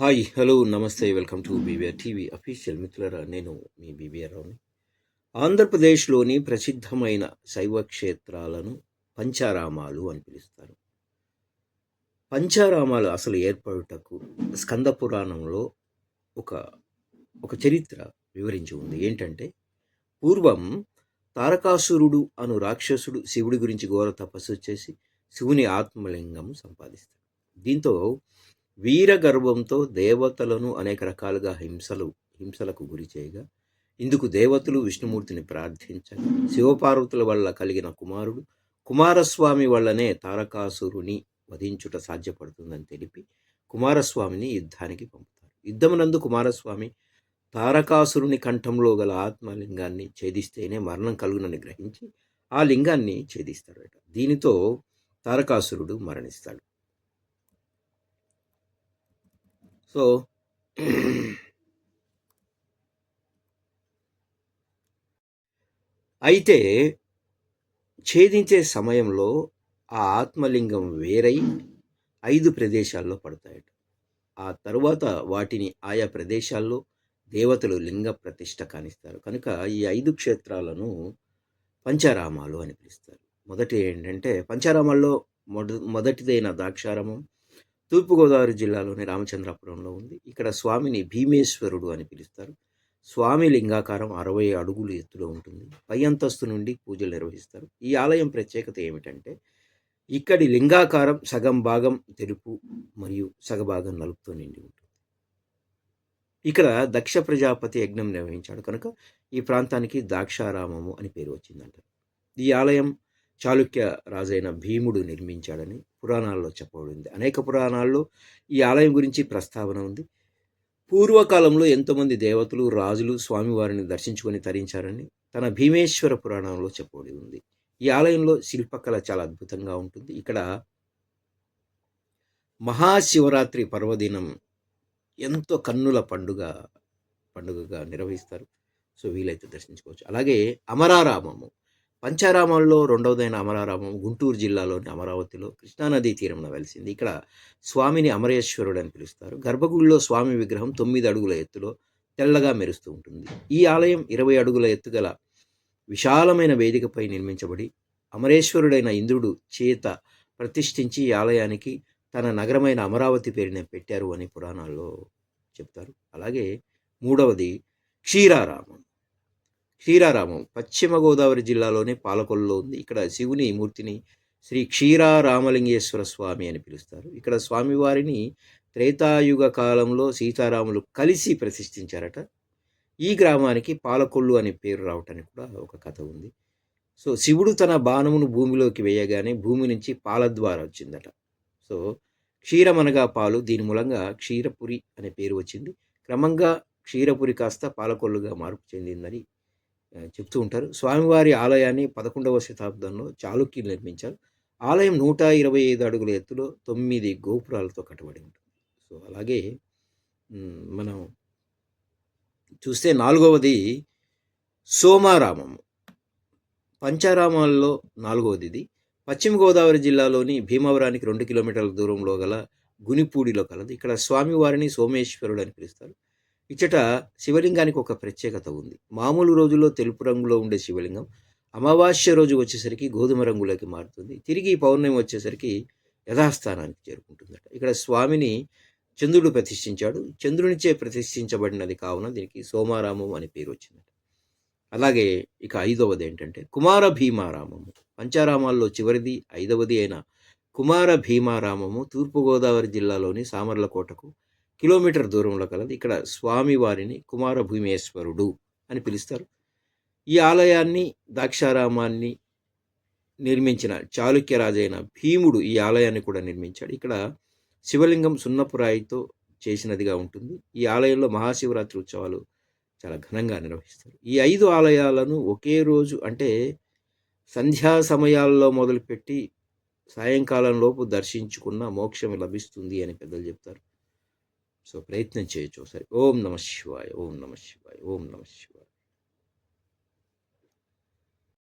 Hi hello namaste welcome to BBR TV official మిత్రులరా నేను మీ BBR రావుని. ఆంధ్రప్రదేశ్లోని ప్రసిద్ధమైన శైవ క్షేత్రాలను పంచారామాలు అని పిలుస్తారు. పంచారామాలు అసలు ఏర్పడుటకు స్కంద పురాణంలో ఒక ఒక చరిత్ర వివరించి ఉంది. ఏంటంటే పూర్వం తారకాసురుడు అను రాక్షసుడు శివుడి గురించి ఘోర తపస్సు చేసి శివుని ఆత్మలింగం సంపాదిస్తాడు. దీంతో వీరగర్వంతో దేవతలను అనేక రకాలుగా హింసలు హింసలకు గురి చేయగా ఇందుకు దేవతలు విష్ణుమూర్తిని ప్రార్థించగా శివపార్వతుల వల్ల కలిగిన కుమారుడు కుమారస్వామి వల్లనే తారకాసురుని వధించుట సాధ్యపడుతుందని తెలిపి కుమారస్వామిని యుద్ధానికి పంపుతారు. యుద్ధమునందు కుమారస్వామి తారకాసురుని కంఠంలో గల ఆత్మలింగాన్ని ఛేదిస్తేనే మరణం కలుగునని గ్రహించి ఆ లింగాన్ని ఛేదిస్తాడట. దీనితో తారకాసురుడు మరణిస్తాడు. సో అయితే ఛేదించే సమయంలో ఆ ఆత్మలింగం వేరై ఐదు ప్రదేశాల్లో పడతాయట. ఆ తరువాత వాటిని ఆయా ప్రదేశాల్లో దేవతలు లింగ ప్రతిష్ట కానిస్తారు. కనుక ఈ ఐదు క్షేత్రాలను పంచారామాలు అని పిలుస్తారు. మొదటి ఏంటంటే పంచారామాల్లో మొద మొదటిదైన ద్రాక్షారామం తూర్పుగోదావరి జిల్లాలోని రామచంద్రాపురంలో ఉంది. ఇక్కడ స్వామిని భీమేశ్వరుడు అని పిలుస్తారు. స్వామి లింగాకారం అరవై అడుగులు ఎత్తులో ఉంటుంది. పై అంతస్తు నుండి పూజలు నిర్వహిస్తారు. ఈ ఆలయం ప్రత్యేకత ఏమిటంటే ఇక్కడి లింగాకారం సగం భాగం తెలుపు మరియు సగభాగం నలుపుతో నిండి ఉంటుంది. ఇక్కడ దక్ష ప్రజాపతి యజ్ఞం నిర్వహించాడు కనుక ఈ ప్రాంతానికి దాక్షారామము అని పేరు వచ్చిందంట. ఈ ఆలయం చాళుక్య రాజైన భీముడు నిర్మించాడని పురాణాల్లో చెప్పబడింది. అనేక పురాణాల్లో ఈ ఆలయం గురించి ప్రస్తావన ఉంది. పూర్వకాలంలో ఎంతోమంది దేవతలు రాజులు స్వామివారిని దర్శించుకొని తరించారని తన భీమేశ్వర పురాణంలో చెప్పబడి ఉంది. ఈ ఆలయంలో శిల్పకళ చాలా అద్భుతంగా ఉంటుంది. ఇక్కడ మహాశివరాత్రి పర్వదినం ఎంతో కన్నుల పండుగ పండుగగా నిర్వహిస్తారు. సో వీలైతే దర్శించుకోవచ్చు. అలాగే అమరారామము. పంచారామాల్లో రెండవదైన అమరారామం గుంటూరు జిల్లాలోని అమరావతిలో కృష్ణానదీ తీరంలో వెలిసింది. ఇక్కడ స్వామిని అమరేశ్వరుడు అని పిలుస్తారు. గర్భగుడిలో స్వామి విగ్రహం తొమ్మిది అడుగుల ఎత్తులో తెల్లగా మెరుస్తూ ఉంటుంది. ఈ ఆలయం ఇరవై అడుగుల ఎత్తుగల విశాలమైన వేదికపై నిర్మించబడి అమరేశ్వరుడైన ఇంద్రుడు చేత ప్రతిష్ఠించి ఈ ఆలయానికి తన నగరమైన అమరావతి పేరునే పెట్టారు అని పురాణాల్లో చెప్తారు. అలాగే మూడవది క్షీరారామం. క్షీరారామం పశ్చిమ గోదావరి జిల్లాలోని పాలకొల్లులో ఉంది. ఇక్కడ శివుని మూర్తిని శ్రీ క్షీరారామలింగేశ్వర స్వామి అని పిలుస్తారు. ఇక్కడ స్వామివారిని త్రేతాయుగ కాలంలో సీతారాములు కలిసి ప్రతిష్ఠించారట. ఈ గ్రామానికి పాలకొల్లు అనే పేరు రావటానికి కూడా ఒక కథ ఉంది. సో శివుడు తన బాణమును భూమిలోకి వేయగానే భూమి నుంచి పాల ద్వారా వచ్చిందట. సో క్షీరమనగా పాలు దీని మూలంగా క్షీరపురి అనే పేరు వచ్చింది. క్రమంగా క్షీరపురి కాస్త పాలకొల్లుగా మార్పు చెందిందని చెప్తూ ఉంటారు. స్వామివారి ఆలయాన్ని పదకొండవ శతాబ్దంలో చాళుక్యులు నిర్మించారు. ఆలయం నూట ఇరవై ఐదు అడుగుల ఎత్తులో తొమ్మిది గోపురాలతో కట్టబడి ఉంటుంది. సో అలాగే మనం చూస్తే నాలుగవది సోమారామము. పంచారామాల్లో నాలుగవది ఇది పశ్చిమ గోదావరి జిల్లాలోని భీమవరానికి రెండు కిలోమీటర్ల దూరంలో గల గునిపూడిలో కలదు. ఇక్కడ స్వామివారిని సోమేశ్వరుడు అని పిలుస్తారు. ఇచ్చట శివలింగానికి ఒక ప్రత్యేకత ఉంది. మామూలు రోజుల్లో తెలుపు రంగులో ఉండే శివలింగం అమావాస్య రోజు వచ్చేసరికి గోధుమ రంగులోకి మారుతుంది. తిరిగి పౌర్ణమి వచ్చేసరికి యథాస్థానానికి చేరుకుంటుందట. ఇక్కడ స్వామిని చంద్రుడు ప్రతిష్ఠించాడు. చంద్రునిచే ప్రతిష్ఠించబడినది కావున దీనికి సోమారామం అనే పేరు వచ్చిందట. అలాగే ఇక ఐదవది ఏంటంటే కుమార భీమారామము. పంచారామాల్లో చివరిది ఐదవది అయిన కుమార భీమారామము తూర్పుగోదావరి జిల్లాలోని సామర్లకోటకు కిలోమీటర్ దూరంలో కలదు. ఇక్కడ స్వామివారిని కుమార భూమేశ్వరుడు అని పిలుస్తారు. ఈ ఆలయాన్ని దాక్షారామాన్ని నిర్మించిన చాళుక్య రాజైన భీముడు ఈ ఆలయాన్ని కూడా నిర్మించాడు. ఇక్కడ శివలింగం సున్నపురాయితో చేసినదిగా ఉంటుంది. ఈ ఆలయంలో మహాశివరాత్రి ఉత్సవాలు చాలా ఘనంగా నిర్వహిస్తారు. ఈ ఐదు ఆలయాలను ఒకే రోజు అంటే సంధ్యా సమయాల్లో మొదలుపెట్టి సాయంకాలం లోపు దర్శించుకున్న మోక్షం లభిస్తుంది అని పెద్దలు చెప్తారు. సో ప్రయత్నం చేయొచ్చు ఒకసారి. ఓం నమ శివాయ ఓం నమ శివాయ ఓం నమ శివాయ.